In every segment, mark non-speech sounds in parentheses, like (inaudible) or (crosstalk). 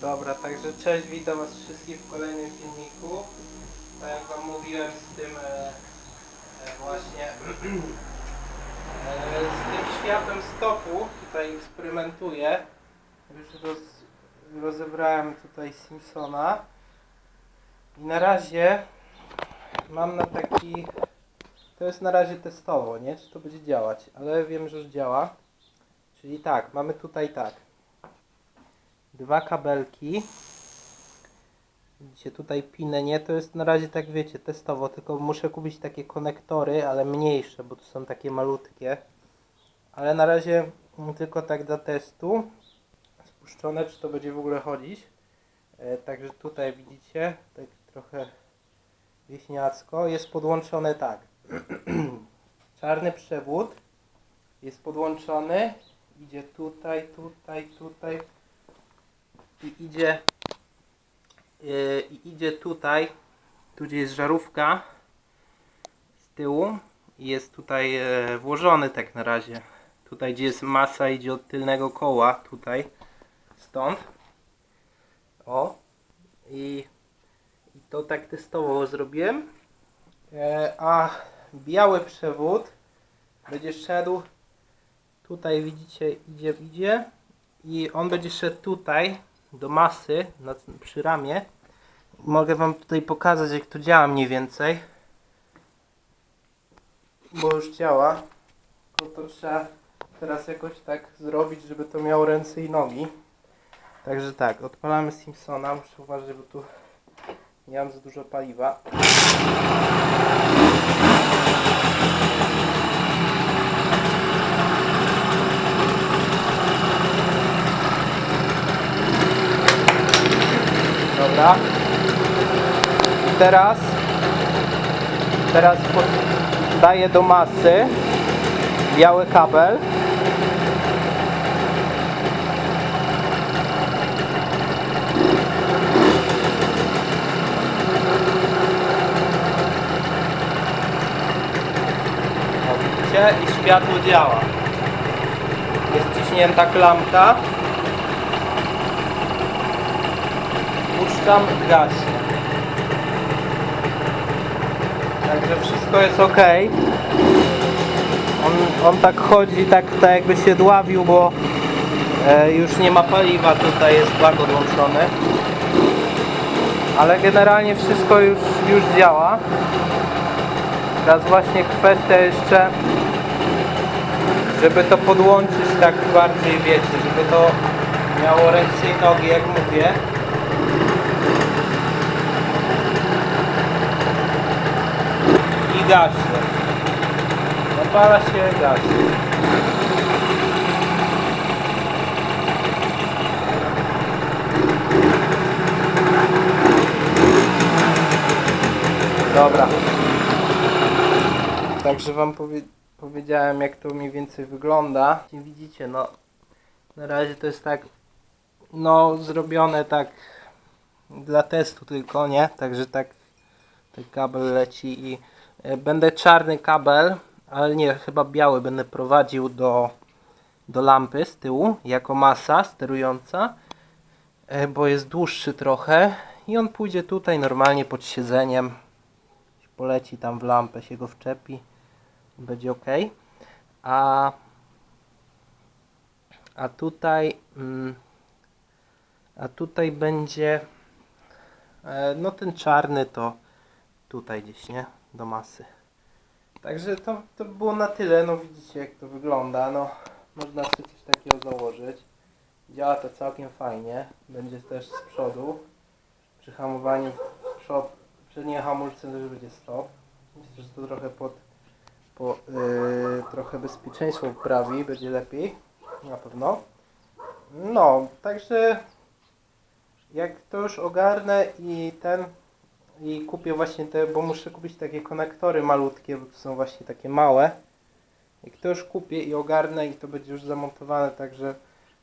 Dobra, także cześć, witam was wszystkich w kolejnym filmiku. Tak jak wam mówiłem z tym e, e, właśnie (clears throat) e, z tym światem stopu tutaj eksperymentuję. Już roz, rozebrałem tutaj Simpsona. I na razie mam na taki to jest na razie testowo, nie? Czy to będzie działać, ale wiem, że już działa. Czyli tak, mamy tutaj tak dwa kabelki. Widzicie tutaj pinę, nie? To jest na razie tak wiecie, testowo, tylko muszę kupić takie konektory, ale mniejsze, bo to są takie malutkie. Ale na razie tylko tak dla testu. Spuszczone, czy to będzie w ogóle chodzić. E, także tutaj widzicie, tak trochę wieśniacko. Jest podłączone tak. (clears throat) Czarny przewód jest podłączony. Idzie tutaj, tutaj, tutaj i idzie yy, i idzie tutaj tu gdzie jest żarówka z tyłu i jest tutaj yy, włożony tak na razie tutaj gdzie jest masa idzie od tylnego koła tutaj stąd o i, i to tak testowo zrobiłem e, a biały przewód będzie szedł tutaj widzicie idzie idzie i on będzie szedł tutaj do masy na, przy ramie. Mogę Wam tutaj pokazać jak to działa mniej więcej. Bo już działa. Tylko to trzeba teraz jakoś tak zrobić, żeby to miało ręce i nogi. Także tak, odpalamy Simpsona. Muszę uważać, bo tu nie mam za dużo paliwa. Dobra. I teraz teraz daję do masy biały kabel. Widzicie? I światło działa. Jest ciśnięta klamka. puszczam gaśnie. Także wszystko jest ok. On, on tak chodzi, tak, tak jakby się dławił, bo e, już nie ma paliwa, tutaj jest bak odłączony. Ale generalnie wszystko już, już działa. Teraz właśnie kwestia jeszcze, żeby to podłączyć tak bardziej, wiecie, żeby to miało ręce i nogi, jak mówię. i gaśnie. Zapala się, gaśnie. Dobra. Także wam powie powiedziałem jak to mniej więcej wygląda. Widzicie, no na razie to jest tak no zrobione tak dla testu tylko, nie? Także tak ten kabel leci i e, będę czarny kabel, ale nie, chyba biały będę prowadził do, do lampy z tyłu jako masa sterująca, e, bo jest dłuższy trochę i on pójdzie tutaj normalnie pod siedzeniem, poleci tam w lampę, się go wczepi, będzie ok. A, a tutaj mm, a tutaj będzie e, no ten czarny to tutaj gdzieś, nie? Do masy. Także to, to było na tyle, no widzicie jak to wygląda, no można sobie coś takiego założyć. Działa to całkiem fajnie, będzie też z przodu. Przy hamowaniu w przód, przednie hamulce też będzie stop. Myślę, że to trochę pod, po, yy, trochę bezpieczeństwo poprawi, będzie lepiej, na pewno. No, także jak to już ogarnę i ten i kupię właśnie te, bo muszę kupić takie konektory malutkie, bo to są właśnie takie małe. Jak to już kupię i ogarnę i to będzie już zamontowane, także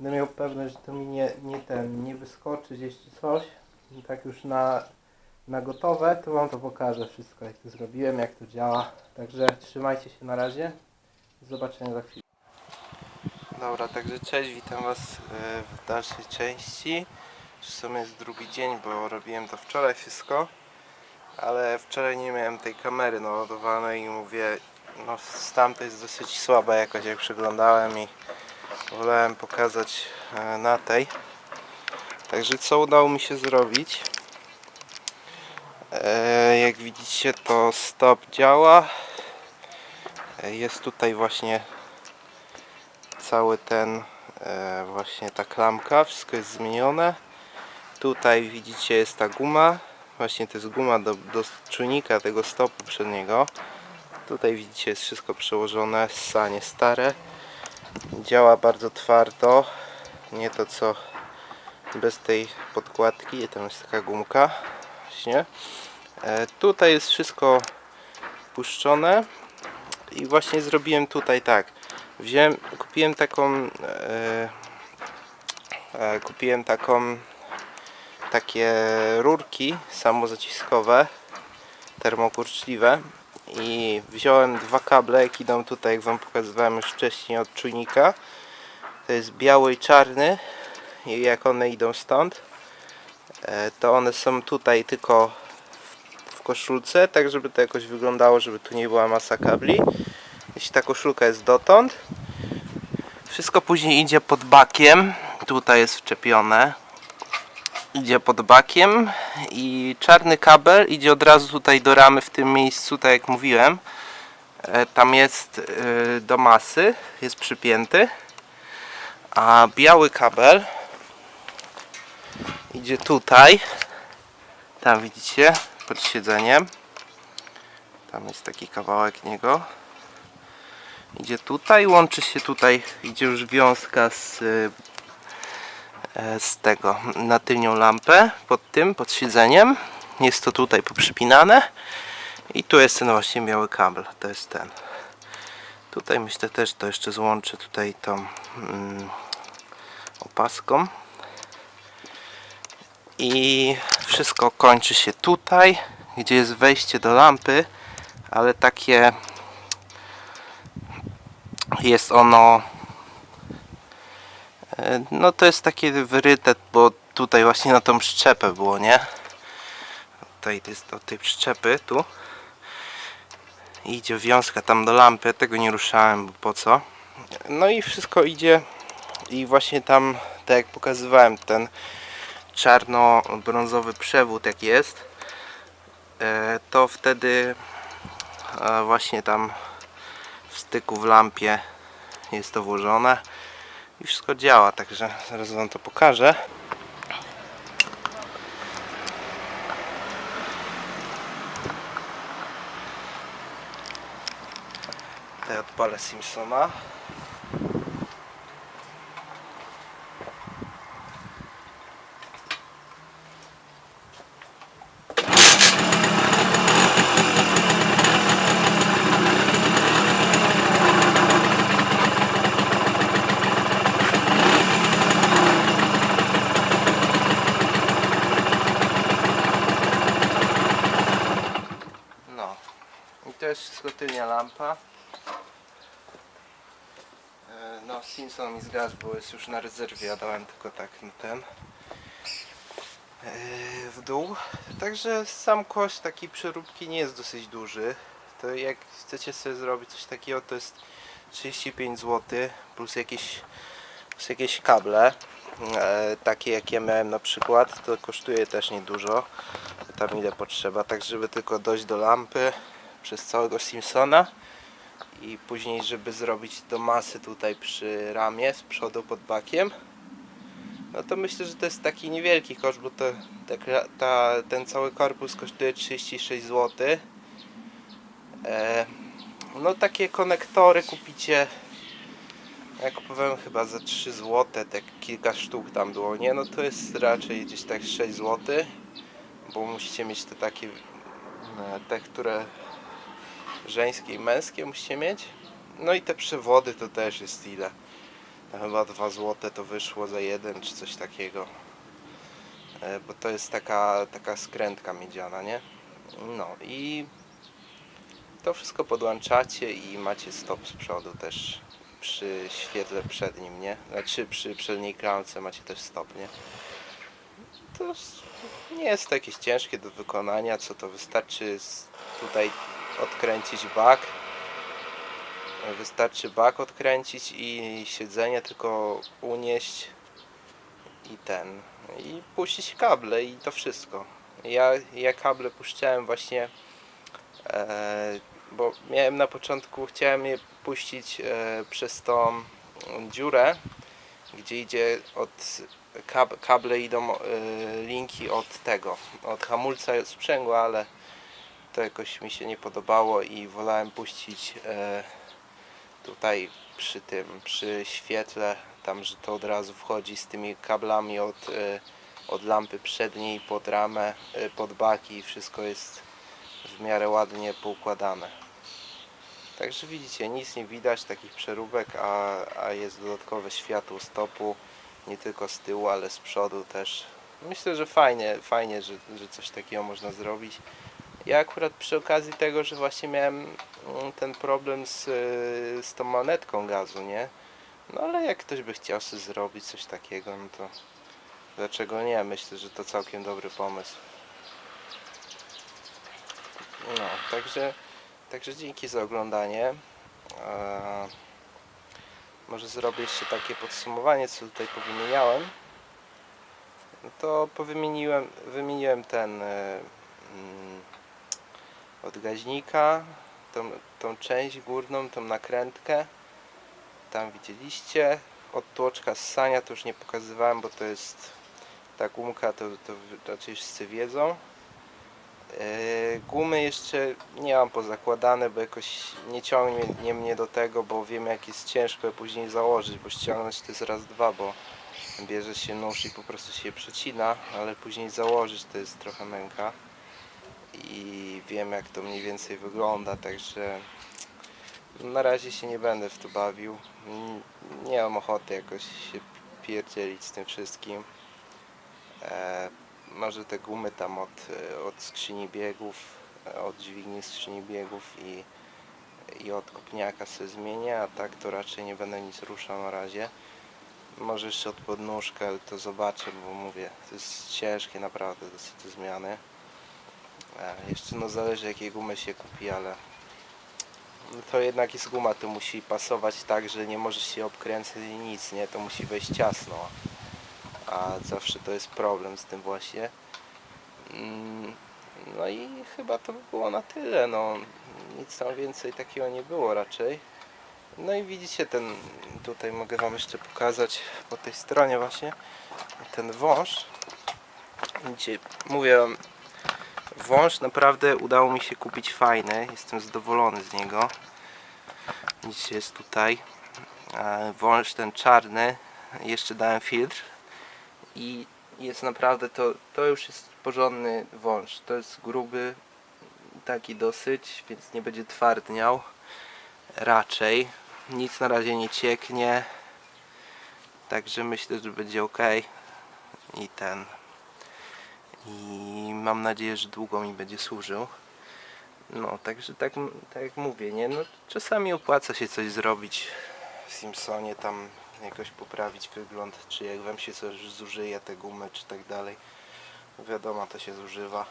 będę miał pewność, że to mi nie, nie ten, nie wyskoczy gdzieś czy coś, tak już na, na gotowe, to Wam to pokażę wszystko, jak to zrobiłem, jak to działa. Także trzymajcie się na razie. Do zobaczenia za chwilę. Dobra, także cześć, witam Was e, w dalszej części. W sumie jest drugi dzień, bo robiłem to wczoraj wszystko. Ale wczoraj nie miałem tej kamery naładowanej i mówię, no z tamtej jest dosyć słaba jakoś jak przeglądałem i wolałem pokazać e, na tej. Także co udało mi się zrobić? E, jak widzicie to stop działa. E, jest tutaj właśnie cały ten e, właśnie ta klamka, wszystko jest zmienione. Tutaj widzicie jest ta guma. Właśnie to jest guma do, do czujnika tego stopu przedniego. Tutaj widzicie jest wszystko przełożone, sanie stare. Działa bardzo twardo. Nie to co bez tej podkładki. Tam jest taka gumka. Właśnie. E, tutaj jest wszystko puszczone. I właśnie zrobiłem tutaj tak. Wziąłem, kupiłem taką e, e, kupiłem taką takie rurki samozaciskowe termokurczliwe i wziąłem dwa kable jak idą tutaj jak wam pokazywałem już wcześniej od czujnika to jest biały i czarny i jak one idą stąd to one są tutaj tylko koszulce tak żeby to jakoś wyglądało żeby tu nie była masa kabli jeśli ta koszulka jest dotąd wszystko później idzie pod bakiem tutaj jest wczepione idzie pod bakiem i czarny kabel idzie od razu tutaj do ramy w tym miejscu, tak jak mówiłem. E, Tam jest e, do masy, jest przypięty. A biały kabel idzie tutaj. Tam widzicie, pod siedzeniem. Tam jest taki kawałek niego. Idzie tutaj, łączy się tutaj, idzie już wiązka z e, z tego na tylnią lampę pod tym, pod siedzeniem. Jest to tutaj poprzypinane i tu jest ten właśnie biały kabel, to jest ten. Tutaj myślę też to jeszcze złączę tutaj tą mm, opaską. I wszystko kończy się tutaj, gdzie jest wejście do lampy, ale takie jest ono E, No to jest takie wyryte, bo tutaj właśnie na tą przyczepę było, nie? Tutaj jest do tej przyczepy, tu. Idzie wiązka tam do lampy, tego nie ruszałem, bo po co? No i wszystko idzie i właśnie tam, tak jak pokazywałem, ten czarno-brązowy przewód jak jest, e, to wtedy e, właśnie tam w styku w lampie jest to włożone i wszystko działa, także zaraz wam to pokażę. Tutaj odpalę Simpsona. No. I to jest wszystko tylnia lampa. E, No, Simpson mi zgasł, bo jest już na rezerwie, ja dałem tylko tak ten e, w dół. Także sam koszt takiej przeróbki nie jest dosyć duży. To jak chcecie sobie zrobić coś takiego, to jest 35 zł plus jakieś, plus jakieś kable. E, takie jak ja miałem na przykład, to kosztuje też niedużo. Tam ile potrzeba, tak żeby tylko dojść do lampy przez całego Simpsona i później żeby zrobić do masy tutaj przy ramie z przodu pod bakiem no to myślę, że to jest taki niewielki koszt, bo to, ta, ten cały korpus kosztuje 36 zł e, no takie konektory kupicie ja kupowałem chyba za 3 zł, tak kilka sztuk tam było, nie? No to jest raczej gdzieś tak 6 zł bo musicie mieć te takie e, te, które żeńskie i męskie musicie mieć no i te przewody to też jest ile Tam chyba 2 zł to wyszło za jeden czy coś takiego e, bo to jest taka, taka skrętka miedziana, nie? No i to wszystko podłączacie i macie stop z przodu też przy świetle przednim, nie? Znaczy przy przedniej klamce macie też stop, nie? To nie jest to jakieś ciężkie do wykonania, co to wystarczy tutaj odkręcić bak. Wystarczy bak odkręcić i siedzenie tylko unieść i ten i puścić kable i to wszystko. Ja, ja kable puszczałem właśnie e, bo miałem na początku chciałem je puścić e, przez tą dziurę gdzie idzie od kab, kable idą e, linki od tego od hamulca sprzęgła ale to jakoś mi się nie podobało i wolałem puścić e, tutaj przy tym, przy świetle, tam, że to od razu wchodzi z tymi kablami od, e, od lampy przedniej pod ramę, e, pod baki i wszystko jest w miarę ładnie poukładane. Także widzicie, nic nie widać takich przeróbek, a, a jest dodatkowe światło stopu, nie tylko z tyłu, ale z przodu też. Myślę, że fajnie, fajnie, że, że coś takiego można zrobić. Ja akurat przy okazji tego, że właśnie miałem mm, ten problem z, y, z tą manetką gazu, nie? No ale jak ktoś by chciał sobie zrobić coś takiego, no to dlaczego nie? Myślę, że to całkiem dobry pomysł. No, także, także dzięki za oglądanie. Eee, może zrobię jeszcze takie podsumowanie, co tutaj powymieniałem. No to powymieniłem, wymieniłem ten mm, od gaźnika, tą, tą część górną, tą nakrętkę. Tam widzieliście. Od tłoczka to już nie pokazywałem, bo to jest ta gumka, to, to raczej wszyscy wiedzą. Yy, gumy jeszcze nie mam pozakładane, bo jakoś nie ciągnie mnie do tego, bo wiem jak jest ciężko je później założyć, bo ściągnąć to jest raz, dwa, bo bierze się nóż i po prostu się przecina, ale później założyć to jest trochę męka i wiem jak to mniej więcej wygląda, także na razie się nie będę w to bawił. Nie mam ochoty jakoś się pierdzielić z tym wszystkim. E, może te gumy tam od, od skrzyni biegów, od dźwigni skrzyni biegów i, i od kopniaka sobie zmienię, a tak to raczej nie będę nic ruszał na razie. Może jeszcze od podnóżka, ale to zobaczę, bo mówię, to jest ciężkie naprawdę dosyć te zmiany. E, Jeszcze no zależy jakiej gumy się kupi, ale to jednak jest guma, to musi pasować tak, że nie możesz się obkręcać i nic, nie? To musi wejść ciasno. A zawsze to jest problem z tym właśnie. Mm, No i chyba to by było na tyle, no. Nic tam więcej takiego nie było raczej. No i widzicie ten, tutaj mogę Wam jeszcze pokazać po tej stronie właśnie, ten wąż. Widzicie, mówię Wąż naprawdę udało mi się kupić fajny. Jestem zadowolony z niego. Widzicie, jest tutaj. E, Wąż ten czarny. Jeszcze dałem filtr. I jest naprawdę to, to już jest porządny wąż. To jest gruby, taki dosyć, więc nie będzie twardniał. Raczej. Nic na razie nie cieknie. Także myślę, że będzie ok. I ten i mam nadzieję, że długo mi będzie służył. No, także tak, tak jak mówię, nie? No, czasami opłaca się coś zrobić w Simpsonie, tam jakoś poprawić wygląd, czy jak wam się coś zużyje, te gumy, czy tak dalej. Wiadomo, to się zużywa.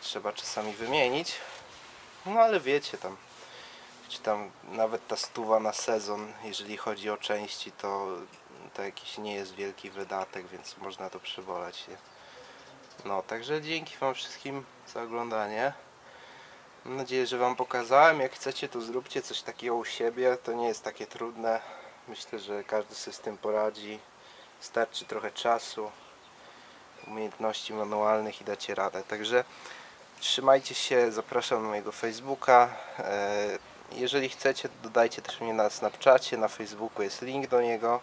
Trzeba czasami wymienić. No ale wiecie tam, czy tam nawet ta stuwa na sezon, jeżeli chodzi o części, to, to jakiś nie jest wielki wydatek, więc można to przybolać. Nie? No, także dzięki Wam wszystkim za oglądanie. Mam nadzieję, że Wam pokazałem. Jak chcecie, to zróbcie coś takiego u siebie. To nie jest takie trudne. Myślę, że każdy sobie z tym poradzi. Starczy trochę czasu, umiejętności manualnych i dacie radę. Także trzymajcie się. Zapraszam na mojego Facebooka. E, Jeżeli chcecie, dodajcie też mnie na Snapchacie, na Facebooku jest link do niego.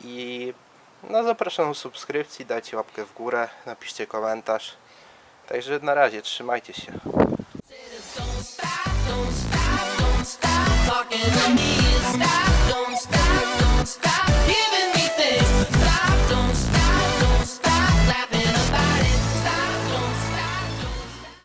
I no zapraszam do subskrypcji, dajcie łapkę w górę, napiszcie komentarz. Także na razie, trzymajcie się. Don't stop, don't stop, don't stop. Stop